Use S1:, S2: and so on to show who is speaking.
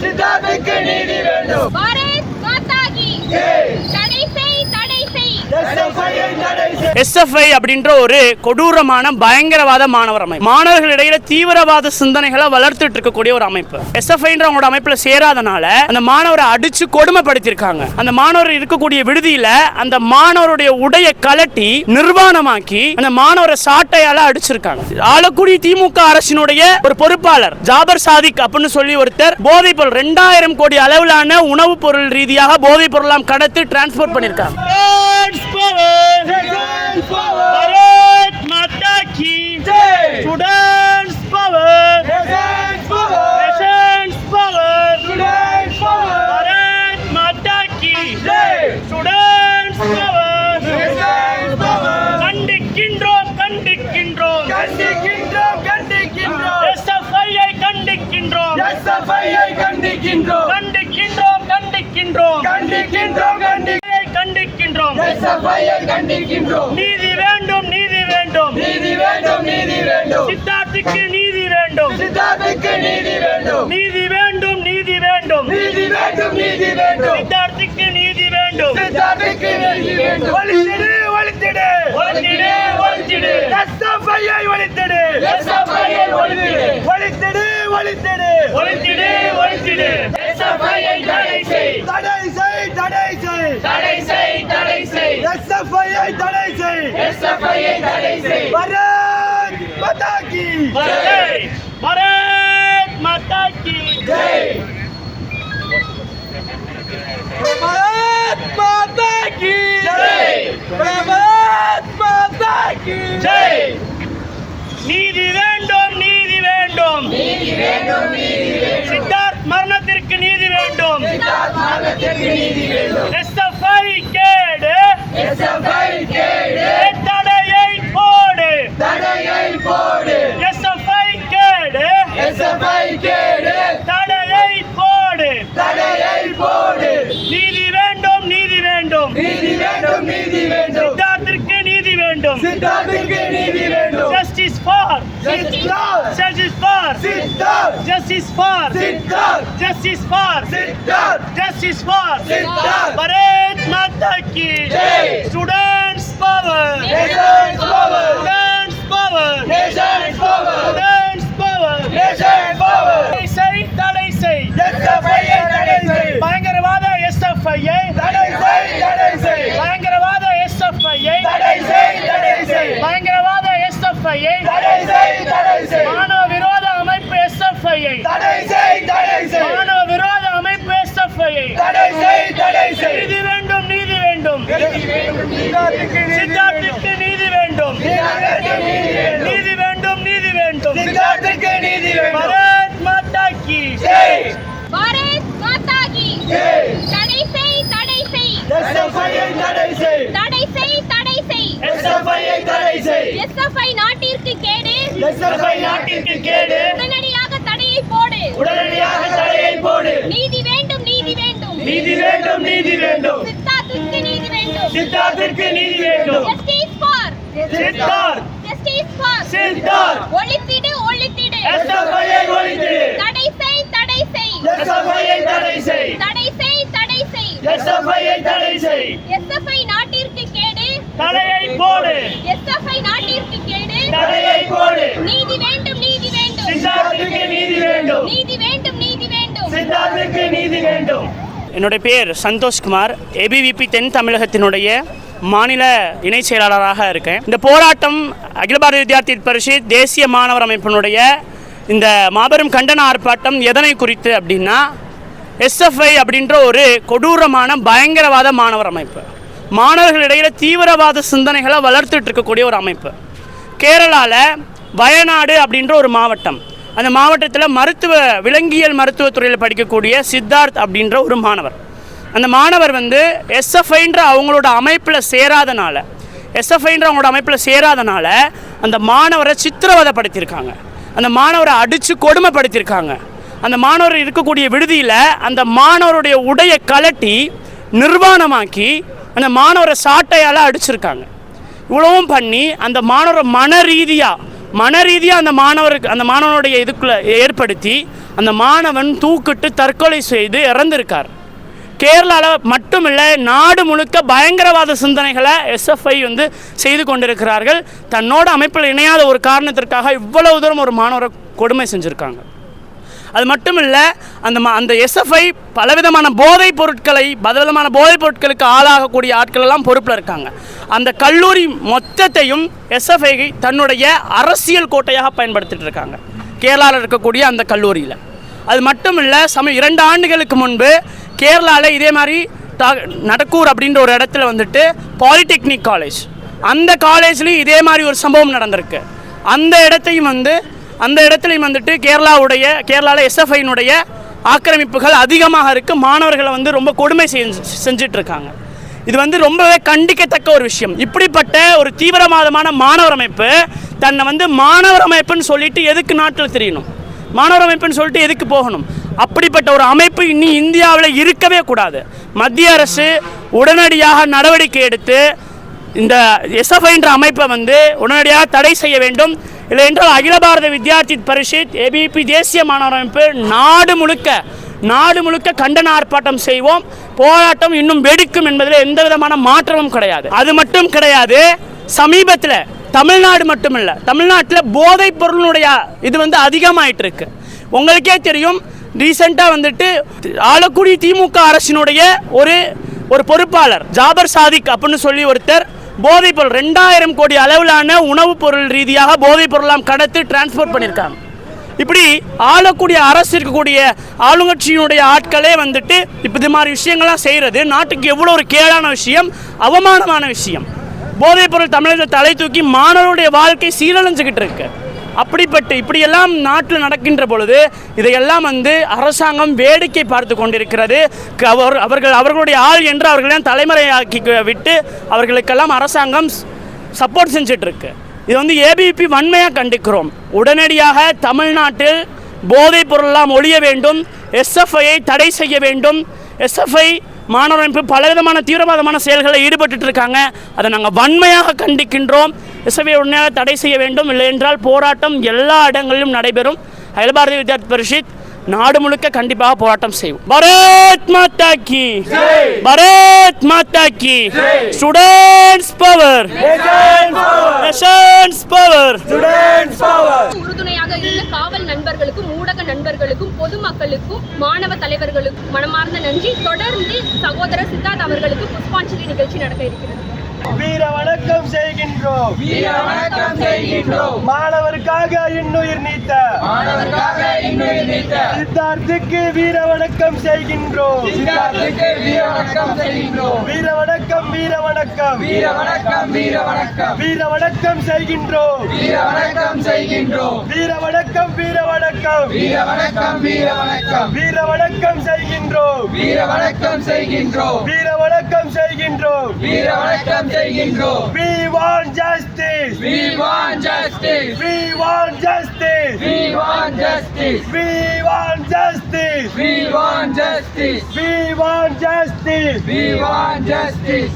S1: சித்தார்த்துக்கு நீதி வேண்டும்
S2: பாரத் மாதா கி
S1: ஜெய்.
S2: தடை செய் தடை செய்
S1: SFI யை தடை செய்.
S3: எஸ்எஃப்ஐ அப்படின்ற ஒரு கொடூரமான பயங்கரவாத மாணவர் அமைப்பு. மாணவர்களிடையில தீவிரவாத சிந்தனைகளை வளர்த்துட்டு இருக்கக்கூடிய ஒரு அமைப்பு. எஸ்எஃப்ஐன்ற அவங்களோட அமைப்புல சேராதனால அந்த மாணவரை அடிச்சு கொடுமைப்படுத்தியிருக்காங்க. அந்த மாணவர் இருக்கக்கூடிய விடுதியில அந்த மாணவருடைய உடைய கலட்டி நிர்வாணமாக்கி அந்த மாணவரை சாட்டையால அடிச்சிருக்காங்க. ஆலக்குடி திமுக அரசினுடைய ஒரு பொறுப்பாளர் ஜாபர் சாதிக் அப்படின்னு சொல்லி ஒருத்தர் போதைப் பொருள் ரெண்டாயிரம் கோடி அளவிலான உணவுப் பொருள் ரீதியாக போதைப் பொருளாம் கடத்தி டிரான்ஸ்போர்ட் பண்ணியிருக்காங்க.
S1: Students
S3: கண்டிக்கின்றோம். கண்டிக்கின்றோம்
S1: கண்டிக்கின்றோம். கண்டிக்கின்றோம் கண்டி
S3: கண்டிக்கின்றோம்
S1: கண்டிக்கின்றோம்.
S3: நீதி வேண்டும் நீதி வேண்டும்.
S1: நீதி வேண்டும் நீதி வேண்டும்.
S3: சித்தார்த்துக்கு நீதி வேண்டும்.
S1: சித்தார்த்துக்கு நீதி வேண்டும்.
S3: நீதி வேண்டும் நீதி வேண்டும்.
S1: நீதி வேண்டும் நீதி வேண்டும்.
S3: சித்தார்த்துக்கு நீதி வேண்டும்.
S1: சித்தார்த்துக்கு நீதி வேண்டும். ஒழித்திடு ஒழித்திடு
S3: ஒழித்திடு, ஒழித்திடு.
S1: SFI யை ஒழித்திடு SFI யை ஒழித்திடு ஒழித்திடு ஒழித்திடு
S3: ஒழித்திடு ஒழித்திடு
S1: செய். தடை செய் தடை பாரத் மாதா கி
S3: ஜெய் பாரத் மாதா கி
S1: ஜெய். பாரத் மாதா கி
S3: ஜெய்.
S1: பாரத் மாதா கி
S3: ஜெய். நீதி வேண்டும் நீதி வேண்டும்.
S1: நீதி வேண்டும் நீதி வேண்டும்.
S3: சித்தார்த் மரணத்திற்கு நீதி வேண்டும்.
S1: சித்தார்த் மார்க்கத்திற்கு நீதி வேண்டும்.
S3: எஸ்எஃப்ஐ கேடு தடையை போடு
S1: தடையை போடு
S3: எஸ்எஃப்ஐ கேடு
S1: SFI கேடு
S3: தடையை போடு
S1: தடையை போடு
S3: நீதி வேண்டும் நீதி வேண்டும்
S1: நீதி வேண்டும் நீதி வேண்டும்
S3: சித்தார்த்திற்கு நீதி வேண்டும்.
S1: சித்தார்த்துக்கு நீதி வேண்டும்.
S3: Justice for
S1: Siddharth
S3: justice for
S1: Siddharth
S3: justice for
S1: Siddharth
S3: justice for
S1: Siddharth
S3: justice for
S1: Siddharth
S3: Bharat மாதா கி
S1: Jai.
S3: Students power
S1: Nation's power.
S3: Students power
S1: Nation's power.
S3: Students power
S1: Nation's power.
S3: தடை செய் தடை செய்
S1: SFI யை தடை செய்.
S3: பயங்கரவாத எஸ்எஃப்ஐயை
S1: தடை செய் தடை செய்
S3: பயங்கரவாத எஸ்எஃப்ஐயை
S1: தடை செய் தடை செய்
S3: பயங்கரவாத எஸ்எஃப்ஐயை
S1: தடை செய் தடை செய்
S3: மாணவ விரோத அமைப்பு எஸ்எஃப்ஐயை
S1: தடை செய் தடை செய்
S3: மாணவ விரோத அமைப்பு எஸ்எஃப்ஐயை
S1: தடை செய் தடை செய்
S3: நீதி வேண்டும் நீதி வேண்டும்
S1: நீதி வேண்டும் சித்தார்த்துக்கு நீதி வேண்டும்
S3: சித்தார்த்திற்கு நீதி வேண்டும்
S1: சித்தார்த்துக்கு நீதி வேண்டும்
S3: நீதி வேண்டும் நீதி வேண்டும்.
S1: சித்தார்த்துக்கு நீதி வேண்டும்.
S3: பாரத் மாதா கி
S1: ஜெய்.
S2: பாரத் மாதா கி
S1: ஜெய்.
S2: தடை செய் தடை செய்
S1: யை தடை செய்
S2: தடை செய் தடை செய்
S1: யை தடை செய்
S2: எஸ்எஃப்ஐ நாட்டிற்கு கேடு.
S1: SFI நாட்டிற்கு கேடு.
S2: உடனடியாக தடையை போடு.
S1: உடனடியாக தடையை போடு.
S2: நீதி வேண்டும் நீதி வேண்டும்.
S1: நீதி வேண்டும் நீதி வேண்டும்.
S2: சித்தார்த்திற்கு நீதி வேண்டும்.
S1: சித்தார்த்திற்கு நீதி வேண்டும்.
S3: Justice
S2: for Siddharth.
S1: சித்தார்த்
S2: ஒழித்திடு ஒழித்திடு தடை செய் தடை செய்
S1: தடை செய்
S2: தடை செய் தடை செய்
S1: SFI யை தடை செய்
S2: எஸ்எஃப்ஐ நாட்டிற்கு கேடு.
S3: தடையை போடு.
S2: எஸ்எஃப்ஐ நாட்டிற்கு கேடு.
S1: தடையை போடு.
S2: நீதி வேண்டும் நீதி வேண்டும்.
S1: சித்தார்த்திற்கு நீதி வேண்டும்.
S2: நீதி வேண்டும் நீதி வேண்டும்.
S1: சித்தார்த்திற்கு நீதி வேண்டும்.
S3: என்னுடைய பேர் சந்தோஷ்குமார் ஏபிவிபி தென் தமிழகத்தினுடைய மாநில இணை செயலாளராக இருக்கேன். இந்த போராட்டம் அகில பாரதிய வித்யார்த்தி பரிஷத் தேசிய மாணவர் அமைப்பினுடைய இந்த மாபெரும் கண்டன ஆர்ப்பாட்டம் எதனை குறித்து அப்படின்னா எஸ்எஃப்ஐ அப்படின்ற ஒரு கொடூரமான பயங்கரவாத மாணவர் அமைப்பு. மாணவர்களிடையில் தீவிரவாத சிந்தனைகளை வளர்த்துட்டு இருக்கக்கூடிய ஒரு அமைப்பு. கேரளாவில் வயநாடு அப்படின்ற ஒரு மாவட்டம். அந்த மாவட்டத்தில் மருத்துவ விலங்கியல் மருத்துவத்துறையில் படிக்கக்கூடிய சித்தார்த் அப்படின்ற ஒரு மாணவர். அந்த மாணவர் வந்து எஸ்எஃப்ஐன்ற அவங்களோட அமைப்பில் சேராதனால எஸ்எஃப்ஐன்ற அவங்களோட அமைப்பில் சேராதனால அந்த மாணவரை சித்திரவதைப்படுத்தியிருக்காங்க. அந்த மாணவரை அடித்து கொடுமைப்படுத்தியிருக்காங்க. அந்த மாணவர் இருக்கக்கூடிய விடுதியில் அந்த மாணவருடைய உடையை கலட்டி நிர்வாணமாக்கி அந்த மாணவரை சாட்டையால் அடிச்சிருக்காங்க. இவ்வளவும் பண்ணி அந்த மாணவரை மன ரீதியாக மன ரீதியாக அந்த மாணவருக்கு அந்த மாணவனுடைய இதுக்குள்ளே ஏற்படுத்தி அந்த மாணவன் தூக்கிட்டு தற்கொலை செய்து இறந்திருக்கார். கேரளாவில் மட்டுமில்லை நாடு முழுக்க பயங்கரவாத சிந்தனைகளை எஸ்எஃப்ஐ வந்து செய்து கொண்டிருக்கிறார்கள். தன்னோட அமைப்பில் இணையாத ஒரு காரணத்திற்காக இவ்வளவு தூரம் ஒரு மாணவரை கொடுமை செஞ்சுருக்காங்க. அது மட்டும் இல்லை அந்த ம- அந்த எஸ்எஃப்ஐ பலவிதமான போதைப் பொருட்களை பலவிதமான போதைப் பொருட்களுக்கு ஆளாகக்கூடிய ஆட்கள் எல்லாம் பொறுப்பில் இருக்காங்க. அந்த கல்லூரி மொத்தத்தையும் எஸ்எஃப்ஐ தன்னுடைய அரசியல் கோட்டையாக பயன்படுத்திட்டு இருக்காங்க. கேரளாவில் இருக்கக்கூடிய அந்த கல்லூரியில். அது மட்டும் இல்லை சம இரண்டு ஆண்டுகளுக்கு முன்பு கேரளாவில் இதே மாதிரி த நடக்கூர் அப்படின்ற ஒரு இடத்துல வந்துட்டு பாலிடெக்னிக் காலேஜ் அந்த காலேஜ்லேயும் இதே மாதிரி ஒரு சம்பவம் நடந்திருக்கு. அந்த இடத்தையும் வந்து அந்த இடத்துலையும் வந்துட்டு கேரளாவுடைய கேரளாவில் எஸ்எஃப்ஐனுடைய ஆக்கிரமிப்புகள் அதிகமாக இருக்குது மாணவர்களை வந்து ரொம்ப கொடுமை செஞ்சு செஞ்சுட்டு இருக்காங்க இது வந்து ரொம்பவே கண்டிக்கத்தக்க ஒரு விஷயம். இப்படிப்பட்ட ஒரு தீவிரவாதமான மாணவர் அமைப்பு தன்னை வந்து மாணவர் அமைப்புன்னு சொல்லிட்டு எதுக்கு நாட்டில் தெரியணும்? மாணவர் அமைப்புன்னு சொல்லிட்டு எதுக்கு போகணும்? அப்படிப்பட்ட ஒரு அமைப்பு இனி இந்தியாவில் இருக்கவே கூடாது. மத்திய அரசு உடனடியாக நடவடிக்கை எடுத்து இந்த எஸ்எஃப்ஐன்ற அமைப்பை வந்து உடனடியாக தடை செய்ய வேண்டும். இல்லை என்றால் அகில பாரத வித்யார்த்தி பரிஷத் ஏபிபி தேசிய மாணவர் அமைப்பு நாடு முழுக்க நாடு முழுக்க கண்டன ஆர்ப்பாட்டம் செய்வோம். போராட்டம் இன்னும் வெடிக்கும் என்பதில் எந்த விதமான மாற்றமும் கிடையாது. அது மட்டும் கிடையாது சமீபத்தில் தமிழ்நாடு மட்டுமில்ல தமிழ்நாட்டில் போதைப் பொருளினுடைய இது வந்து அதிகமாயிட்டு இருக்கு உங்களுக்கே தெரியும் ரீசெண்டாக வந்துட்டு ஆலக்குடி திமுக அரசினுடைய ஒரு ஒரு பொறுப்பாளர் ஜாபர் சாதிக் அப்படின்னு சொல்லி ஒருத்தர் போதைப் பொருள் ரெண்டாயிரம் கோடி அளவிலான உணவுப் பொருள் ரீதியாக போதைப் பொருளாம் கடத்தி டிரான்ஸ்போர்ட் பண்ணியிருக்காங்க. இப்படி ஆளக்கூடிய அரசு இருக்கக்கூடிய ஆளுங்கட்சியினுடைய ஆட்களே வந்துட்டு இப்போ இது மாதிரி விஷயங்கள்லாம் செய்கிறது நாட்டுக்கு எவ்வளோ ஒரு கேடான விஷயம் அவமானமான விஷயம். போதைப் பொருள் தலை தூக்கி மாணவருடைய வாழ்க்கை சீரழிஞ்சுக்கிட்டு இருக்குது அப்படிப்பட்ட இப்படியெல்லாம் நாட்டில் நடக்கின்ற பொழுது இதையெல்லாம் வந்து அரசாங்கம் வேடிக்கை பார்த்து கொண்டிருக்கிறது. க- அவர் அவர்கள் அவர்களுடைய ஆள் என்று அவர்களையும் தலைமுறையாக்கி விட்டு அவர்களுக்கெல்லாம் அரசாங்கம் சப்போர்ட் செஞ்சுட்டு இருக்கு இது வந்து ஏபிபி வன்மையாக கண்டிக்கிறோம். உடனடியாக தமிழ்நாட்டில் போதைப் பொருளெல்லாம் ஒழிய வேண்டும் எஸ்எஃப்ஐயை தடை செய்ய வேண்டும். எஸ்எஃப்ஐ மாணவர் அமைப்பு பலவிதமான தீவிரவாதமான செயல்களில் ஈடுபட்டு இருக்காங்க அதை நாங்கள் வன்மையாக கண்டிக்கின்றோம். எஸ்எஃப்ஐ உடனடியாக தடை செய்ய வேண்டும். இல்லை என்றால் போராட்டம் எல்லா இடங்களிலும் நடைபெறும். அகில பாரதிய வித்யார்த்தி பரிஷத் நாடு முழுக்க கண்டிப்பாக போராட்டம் செய்வோம். பரத் மாதா கி. பரத் மாதா கி. Students power nation's power
S1: students power
S2: உறுதுணையாக இருந்த காவல் நண்பர்களுக்கும் ஊடக நண்பர்களுக்கும் பொதுமக்களுக்கும் மாணவ தலைவர்களுக்கும் மனமார்ந்த நன்றி. தொடர்ந்து சகோதரர் சித்தார்த் அவர்களுக்கு புஷ்பாஞ்சலி நிகழ்ச்சி நடக்க இருக்கிறது.
S1: வீர வணக்கம் செய்கின்றோம்.
S4: வீர வணக்கம் செய்கின்றோம்.
S1: மாணவருக்காக இன்னுயிர் நீத்த.
S4: மாணவர்காக இன்னுயிர் நீத்த.
S1: சித்தார்த்துக்கு வீர வணக்கம் செய்கின்றோம்.
S4: சித்தார்த்துக்கு வீர வணக்கம் செய்கின்றோம்.
S1: வீர வணக்கம் வீர வணக்கம்
S4: வீர வணக்கம் வீர வணக்கம்
S1: வீர வணக்கம் செய்கின்றோம்.
S4: வீர வணக்கம் செய்கின்றோம்.
S1: வீர வணக்கம் வீர வணக்கம்
S4: வீர வணக்கம் வீர வணக்கம்
S1: வீர வணக்கம் செய்கின்றோம்.
S4: வீர வணக்கம் செய்கின்றோம்.
S1: வீர வணக்கம் செய்கின்றோம்
S4: வீர வணக்கம் செய்கின்றோம்
S1: We want justice.
S4: We want justice.
S1: We want justice.
S4: We want justice.
S1: We want justice.
S4: We want justice.
S1: We want justice.
S4: We want justice.